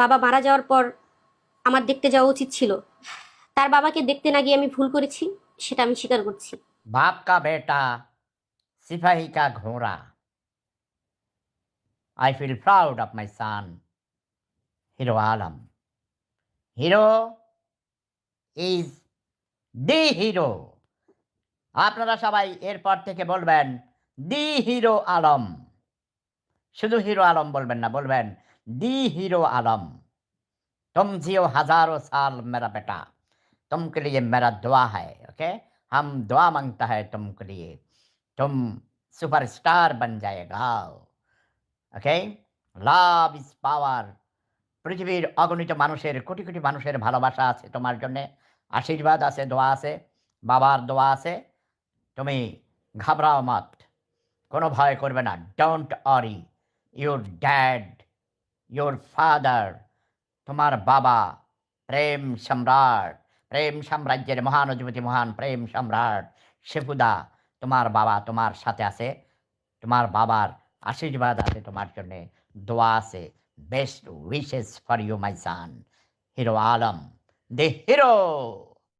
বাবা মারা যাওয়ার পর আমার দেখতে যাওয়া উচিত ছিল। তার বাবাকে দেখতে না গিয়ে আমি ভুল করেছি, সেটা আমি স্বীকার করছি। বাপ কা বেটা, সিপাহি কা ঘোড়া। I feel proud of my son hero Alam. Hero is the hero আপনারা সবাই এরপর থেকে বলবেন দি হিরো আলম। শুধু হিরো আলম বলবেন না, বলবেন দি হিরো आलम तुम जियो हजारों साल मेरा बेटा तुमके लिए मेरा दुआ है ओके हम दुआ मांगता है तुमके लिए तुम सुपरस्टार बन जाएगा ওকে লাভ ইজ পাওয়ার পৃথিবীর অগণিত মানুষের কোটি কোটি মানুষের ভালোবাসা আছে তোমার জন্যে আশীর্বাদ আছে দোয়া আছে বাবার দোয়া আছে তুমি ঘাবড়াও মত কোনো ভয় করবে না don't Ori your dad your father তোমার বাবা, প্রেম সম্রাট, প্রেম সাম্রাজ্যের মহান অধিপতি মহান প্রেম সম্রাট শেফুদা তোমার বাবা তোমার সাথে আছে, তোমার বাবার আশীর্বাদ আছে তোমার জন্য, দোয়া আছে। Best wishes for you my son hero Alam the hero